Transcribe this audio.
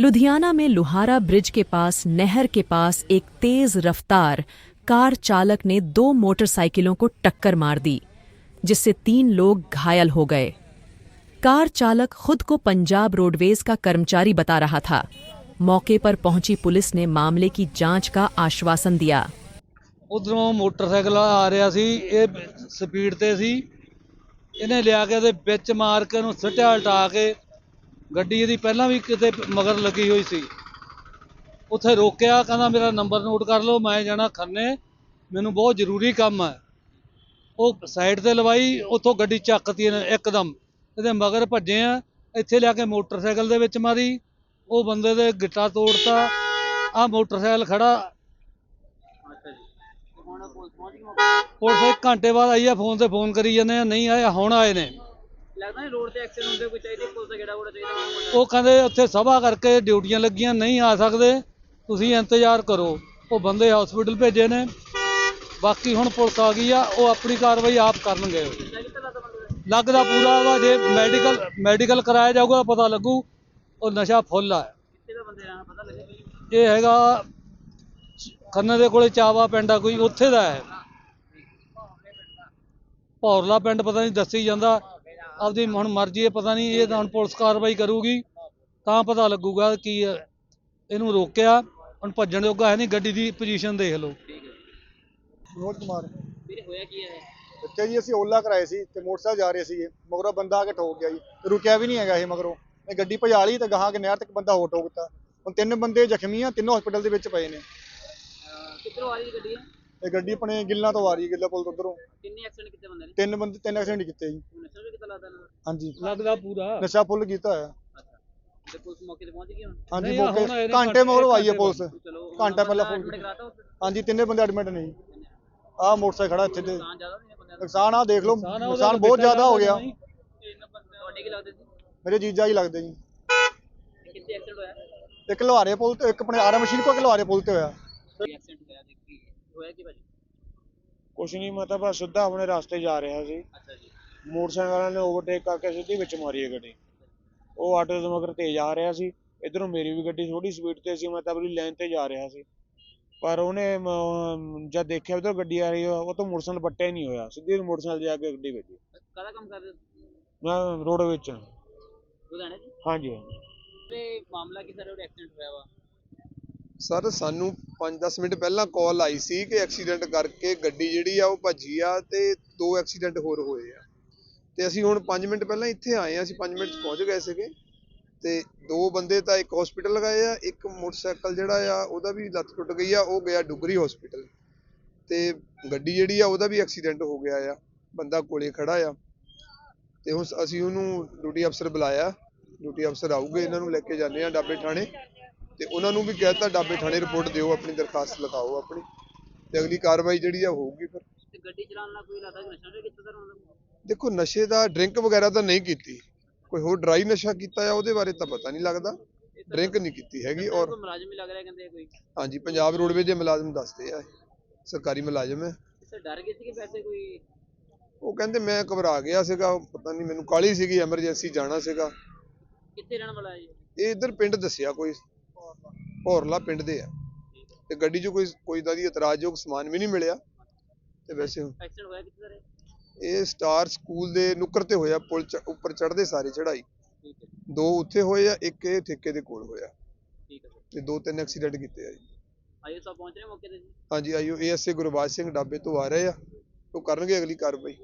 लुधियाना में लुहारा ब्रिज के पास नहर के पास एक तेज रफ्तार कार चालक ने दो मोटरसाइकिलों को टक्कर मार दी जिससे तीन लोग घायल हो गए कार चालक खुद को पंजाब रोडवेज का कर्मचारी बता रहा था मौके पर पहुंची पुलिस ने मामले की जांच का आश्वासन दिया ਉਧਰੋਂ ਮੋਟਰਸਾਈਕਲ ਆ ਰਿਹਾ ਸੀ ਇਹ ਸਪੀਡ ਤੇ ਸੀ ਇਹਨੇ ਲਿਆ ਕੇ ਉਹਦੇ ਵਿੱਚ ਮਾਰ ਕੇ ਉਹਨੂੰ ਸਿੱਟਿਆ ਉਲਟਾ ਕੇ ਗੱਡੀ ਇਹਦੀ ਪਹਿਲਾਂ ਵੀ ਕਿਤੇ ਮਗਰ ਲੱਗੀ ਹੋਈ ਸੀ। ਉੱਥੇ ਰੋਕਿਆ, ਕਹਿੰਦਾ ਮੇਰਾ ਨੰਬਰ ਨੋਟ ਕਰ ਲਓ, ਮੈਂ ਜਾਣਾ ਖੰਨੇ। ਮੈਨੂੰ ਬਹੁਤ ਜ਼ਰੂਰੀ ਕੰਮ ਹੈ। ਉਹ ਸਾਈਡ ਤੇ ਲਵਾਈ, ਉੱਥੋਂ ਗੱਡੀ ਚੱਕਤੀ ਇਹਨੇ ਇੱਕਦਮ। ਇਹਦੇ ਮਗਰ ਭੱਜੇ ਆ, ਇੱਥੇ ਲਿਆ ਕੇ ਮੋਟਰਸਾਈਕਲ ਦੇ ਵਿੱਚ ਮਾਰੀ। ਉਹ ਬੰਦੇ ਦੇ ਗਿੱਟਾ ਤੋੜਤਾ। ਆ ਮੋਟਰਸਾਈਕਲ ਖੜਾ। ਪੁਲਿਸ ਇੱਕ ਘੰਟੇ ਬਾਅਦ ਆਈ ਆ, ਫੋਨ ਤੇ ਫੋਨ ਕਰੀ ਜਾਂਦੇ ਆ, ਨਹੀਂ ਆਇਆ, ਹੁਣ ਆਏ ਨੇ। ਲੱਗਦਾ ਨਹੀਂ ਰੋਡ ਤੇ ਐਕਸੀਡੈਂਟ ਹੁੰਦੇ ਕੋਈ ਚਾਹੀਦੀ ਪੁਲਿਸ ਦਾ ਗੇੜਾ ਗੂੜਾ ਚਾਹੀਦਾ ਮਾੜਾ ਮੋਟਾ। ਉਹ ਕਹਿੰਦੇ ਉੱਥੇ ਸਭਾ ਕਰਕੇ ਡਿਊਟੀਆਂ ਲੱਗੀਆਂ ਨਹੀਂ ਆ ਸਕਦੇ ਤੁਸੀਂ ਇੰਤਜ਼ਾਰ ਕਰੋ। ਉਹ ਬੰਦੇ ਹਸਪੀਟਲ ਭੇਜੇ ਨੇ। ਬਾਕੀ ਹੁਣ ਪੁਲਿਸ ਆ ਗਈ ਆ ਉਹ ਆਪਣੀ ਕਾਰਵਾਈ ਆਪ ਕਰਨਗੇ। ਲੱਗਦਾ ਪੂਰਾ ਵਾ ਜੇ ਮੈਡੀਕਲ ਮੈਡੀਕਲ ਕਰਾਇਆ ਜਾਊਗਾ ਪਤਾ ਲੱਗੂ ਉਹ ਨਸ਼ਾ ਫੁੱਲ ਆ। ਇਹ ਹੈਗਾ ਖੰਨੇ ਦੇ ਕੋਲੇ ਚਾਵਾ ਪਿੰਡ ਆ ਕੋਈ ਉੱਥੇ ਦਾ ਹੈ। ਭੌਰਲਾ ਪਿੰਡ ਪਤਾ ਨਹੀਂ ਦੱਸੀ ਜਾਂਦਾ। ਆਪਦੀ ਹੁਣ ਮਰਜ਼ੀ ਹੈ ਪਤਾ ਨਹੀਂ ਇਹ ਤਾਂ ਹੁਣ ਪੁਲਿਸ ਕਾਰਵਾਈ ਕਰੂਗੀ ਤਾਂ ਪਤਾ ਲੱਗੂਗਾ ਕੀ ਹੈ। ਇਹਨੂੰ ਰੋਕਿਆ ਹੁਣ ਭੱਜਣ ਜੋਗਾ ਹੈ ਨਹੀਂ ਗੱਡੀ ਦੀ ਪੋਜੀਸ਼ਨ ਦੇਖ ਲਓ। ਵਿਨੋਦ ਕੁਮਾਰ। ਵੀਰੇ ਹੋਇਆ ਕੀ ਹੈ ਜੀ ਅਸੀਂ ਓਲਾ ਕਰਾਏ ਸੀ ਤੇ ਮੋਟਰਸਾਈਕਲ ਜਾ ਰਹੇ ਸੀਗੇ ਮਗਰੋਂ ਬੰਦਾ ਆ ਕੇ ਠੋਕ ਗਿਆ ਜੀ ਰੁਕਿਆ ਵੀ ਨਹੀਂ ਹੈਗਾ ਇਹ ਮਗਰੋਂ। ਇਹ ਗੱਡੀ ਭਜਾ ਲਈ ਤੇ ਗਾਹਾਂ ਕੇ ਨਹਿਰ ਤੱਕ ਬੰਦਾ ਹੋ ਠੋਕਤਾ ਹੁਣ ਤਿੰਨ ਬੰਦੇ ਜ਼ਖਮੀ ਆ ਤਿੰਨੋਂ ਹਸਪੀਟਲ ਦੇ ਵਿੱਚ ਪਏ ਨੇ। ਕਿੱਧਰੋਂ ਆ ਰਹੀ ਗੱਡੀ ਹੈ ਇਹ ਗੱਡੀ ਆਪਣੇ ਗਿੱਲਾਂ ਤੋਂ ਆ ਰਹੀ ਗਿੱਲਾ ਪੁਲ ਤੋਂ ਉਧਰੋਂ। ਕਿੰਨੇ ਐਕਸੀਡੈਂਟ ਕਿੱਥੇ ਬੰਦੇ ਨੇ? ਤਿੰਨ ਬੰਦੇ ਤਿੰਨ ਐਕਸੀਡੈਂਟ ਕੀਤੇ ਜੀ। ਲੱਗਦਾ ਹਾਂਜੀ। ਲੱਗਦਾ ਪੂਰਾ। ਨਸ਼ਾ ਫੁੱਲ ਕੀਤਾ ਹੋਇਆ। ਅੱਛਾ। ਤੇ ਪੁਲਿਸ ਮੌਕੇ ਤੇ ਪਹੁੰਚ ਗਈ ਹੁਣ? ਹਾਂਜੀ ਨਹੀਂ, ਹੁਣ ਮੌਕੇ ਘੰਟੇ ਮਗਰੋਂ ਆਈ ਹੈ ਪੁਲਿਸ। ਚਲੋ ਘੰਟਾ ਪਹਿਲਾਂ ਫੋਨ ਕਰਾਤਾ? ਹਾਂਜੀ ਤਿੰਨੇ ਬੰਦੇ ਐਡਮਿਟ ਨੇ ਜੀ। ਆਹ ਮੋਟਰਸਾਈਕਲ ਖੜਾ ਇੱਥੇ ਤੇ। ਨੁਕਸਾਨ ਜ਼ਿਆਦਾ ਨਹੀਂ ਹੈ ਬੰਦਿਆਂ ਦਾ? ਨੁਕਸਾਨ ਆ ਦੇਖ ਲਓ ਨੁਕਸਾਨ ਉਹਦਾ ਬਹੁਤ ਜ਼ਿਆਦਾ ਹੋ ਗਿਆ। ਨਹੀਂ। ਤੁਹਾਡੇ ਕੀ ਲੱਗਦੇ ਸੀ? ਮੇਰੇ ਜੀਜਾ ਹੀ ਲੱਗਦੇ ਜੀ। ਕਿੱਥੇ ਐਕਸੀਡੈਂਟ ਹੋਇਆ? ਇੱਕ ਲੋਹਾਰੇ ਪੁਲ ਤੇ ਇੱਕ ਆਪਣੇ ਆਰਾ ਮਸ਼ੀਨ ਕੋਲ ਲੋਹਾਰੇ ਪੁਲ ਤੇ ਹੋਇਆ। ਐਕਸੀਡੈਂਟ ਹੋਇਆ ਜੀ ਕੀ ਹੋਇਆ ਕੀ ਭਾਜੀ? ਕੁਛ ਨਹੀਂ ਮੈਂ ਤਾਂ ਬਸ ਸਿੱਧਾ ਆਪਣੇ ਰਸਤੇ ਜਾ ਰਿਹਾ ਸੀ। ਅੱਛਾ ਜੀ। ਮੋਟਰਸਾਈਕਲ ਵਾਲਿਆਂ ਨੇ ਓਵਰਟੇਕ ਕਰਕੇ ਸਿੱਧੀ ਵਿੱਚ ਮਾਰੀ ਹੈ ਗੱਡੀ। ਉਹ ਆਟੋ ਦੇ ਮਗਰ ਤੇਜ਼ ਆ ਰਿਹਾ ਸੀ। ਇਧਰੋਂ ਮੇਰੀ ਵੀ ਗੱਡੀ ਥੋੜੀ ਸਪੀਡ ਤੇ ਸੀ ਮੈਂ ਤਾਂ ਆਪਣੀ ਲਾਈਨ ਤੇ ਜਾ ਰਿਹਾ ਸੀ। ਪਰ ਉਹਨੇ ਜਦ ਦੇਖਿਆ ਉਧਰ ਗੱਡੀ ਆ ਰਹੀ ਆ, ਉਹ ਤੋਂ ਮੋਟਰਸਾਈਕਲ ਪੱਟਿਆ ਹੀ ਨਹੀਂ ਹੋਇਆ। ਸਿੱਧੀ ਮੋਟਰਸਾਈਕਲ ਜਾ ਕੇ ਗੱਡੀ ਵੱਜੀ ਕਾਹਦਾ ਕੰਮ ਕਰਦੇ? ਹੋ? ਮੈਂ ਰੋਡ ਵਿੱਚ। ਹਾਂ। ਲੁਧਿਆਣੇ ਜੀ ਹਾਂਜੀ ਹਾਂਜੀ। ਤੇ ਮਾਮਲਾ ਕੀ ਸਰ ਉਹ ਐਕਸੀਡੈਂਟ ਹੋਇਆ ਵਾ? ਸਰ ਸਾਨੂੰ 5-10 ਮਿੰਟ ਪਹਿਲਾਂ ਕਾਲ ਆਈ ਸੀ ਕਿ ਐਕਸੀਡੈਂਟ ਕਰਕੇ ਗੱਡੀ ਜਿਹੜੀ ਆ ਉਹ ਭੱਜੀ ਆ ਤੇ ਦੋ ਐਕਸੀਡੈਂਟ ਹੋਰ ਹੋਏ ਆ। ਤੇ ਅਸੀਂ ਹੁਣ 5 ਮਿੰਟ ਪਹਿਲਾਂ ਇੱਥੇ ਆਏ ਆ ਅਸੀਂ 5 ਮਿੰਟ 'ਚ ਪਹੁੰਚ ਗਏ ਸੀਗੇ। ਤੇ ਦੋ ਬੰਦੇ ਤਾਂ ਇੱਕ ਹਸਪੀਟਲ ਲਗਾਏ ਆ, ਇੱਕ ਮੋਟਰਸਾਈਕਲ ਜਿਹੜਾ ਆ, ਉਹਦਾ ਵੀ ਲੱਤ ਟੁੱਟ ਗਈ ਆ, ਉਹ ਗਿਆ ਡੁਗਰੀ ਹਸਪੀਟਲ ਤੇ ਗੱਡੀ ਜਿਹੜੀ ਆ, ਉਹਦਾ ਵੀ ਐਕਸੀਡੈਂਟ ਹੋ ਗਿਆ ਆ, ਬੰਦਾ ਕੋਲੇ ਖੜਾ ਆ। ਤੇ ਹੁਣ ਅਸੀਂ ਉਹਨੂੰ ਡਿਊਟੀ ਅਫਸਰ ਬੁਲਾਇਆ ਡਿਊਟੀ ਅਫਸਰ ਆਊਗੇ, ਇਹਨਾਂ ਨੂੰ ਲੈ ਕੇ ਜਾਂਦੇ ਆ ਡਾਬੇ ਥਾਣੇ। ਤੇ ਉਹਨਾਂ ਨੂੰ ਵੀ ਕਹਿਤਾ ਡਾਬੇ ਥਾਣੇ ਰਿਪੋਰਟ ਦਿਓ, ਆਪਣੀ ਦਰਖਾਸਤ ਲਿਖਾਓ ਆਪਣੀ। ਤੇ ਅਗਲੀ ਕਾਰਵਾਈ ਜਿਹੜੀ ਆ, ਹੋਊਗੀ ਫਿਰ। ਤੇ ਗੱਡੀ ਚਲਾਉਣ ਨਾਲ ਕੋਈ ਲੱਗਦਾ ਨਸ਼ਾ ਵੀ ਕੀਤਾ ਸਰ ਦੇਖੋ ਨਸ਼ੇ ਦਾ ਡਰਿੰਕ ਵਗੈਰਾ ਤਾਂ ਨਹੀਂ ਕੀਤੀ। ਕੋਈ ਹੋਰ ਡਰਾਈ ਨਸ਼ਾ ਕੀਤਾ ਆ ਉਹਦੇ ਬਾਰੇ ਤਾਂ ਪਤਾ ਨਹੀਂ ਲੱਗਦਾ। ਡਰਿੰਕ ਨਹੀਂ ਕੀਤੀ ਹੈਗੀ ਔਰ ਮੁਲਾਜ਼ਮ ਲੱਗ ਰਿਹਾ ਕਹਿੰਦੇ ਕੋਈ? ਹਾਂਜੀ ਪੰਜਾਬ ਰੋਡਵੇਜ਼ ਦੇ ਮੁਲਾਜ਼ਮ ਦੱਸਦੇ ਆ। ਸਰਕਾਰੀ ਮੁਲਾਜ਼ਮ ਹੈ। ਸਰ ਡਰ ਗਏ ਸੀ ਕਿ ਵੈਸੇ ਕੋਈ? ਉਹ ਕਹਿੰਦੇ ਮੈਂ ਘਬਰਾ ਗਿਆ ਸੀਗਾ ਪਤਾ ਨਹੀਂ ਮੈਨੂੰ ਕਾਲੀ ਸੀਗੀ ਐਮਰਜੈਂਸੀ ਜਾਣਾ ਸੀਗਾ। ਕਿੱਥੇ ਰਹਿਣ ਵਾਲਾ ਹੈ ਇਹ ਇਧਰ ਪਿੰਡ ਦੱਸਿਆ ਕੋਈ। ਭੌਰਲਾ ਪਿੰਡ ਦੇ ਆ। ਤੇ ਗੱਡੀ 'ਚ ਕੋਈ ਕੋਈ ਦਾ ਦੀ ਇਤਰਾਜ਼ਯੋਗ ਸਮਾਨ ਵੀ ਨਹੀਂ ਮਿਲਿਆ। ਤੇ ਵੈਸੇ ਐਕਸੀਡੈਂਟ ਹੋਇਆ ਕਿੱਥੇ ਸਰ ਇਹ? ਸਟਾਰ ਸਕੂਲ ਦੇ ਨੁੱਕਰ ਤੇ ਹੋਇਆ ਪੁਲ ਚ- ਉੱਪਰ ਚੜ੍ਹਦੇ ਸਾਰੇ ਚੜਾਈ ਦੋ ਉੱਥੇ ਹੋਏ ਆ ਇੱਕ ਇਹ ਠੇਕੇ ਦੇ ਕੋਲ ਹੋਇਆ। ਤੇ ਦੋ ਤਿੰਨ ਐਕਸੀਡੈਂਟ ਕੀਤੇ ਆ ਜੀ। ਆਇਓ ਸਭ ਪਹੁੰਚ ਰਹੇ ਮੌਕੇ ਤੇ ਜੀ? ਹਾਂਜੀ ਆਈਓ ਏਐਸਏ ਗੁਰਬਾਜ ਸਿੰਘ ਡਾਬੇ ਤੋਂ ਆ ਰਹੇ ਆ। ਉਹ ਕਰਨਗੇ ਅਗਲੀ ਕਾਰਵਾਈ।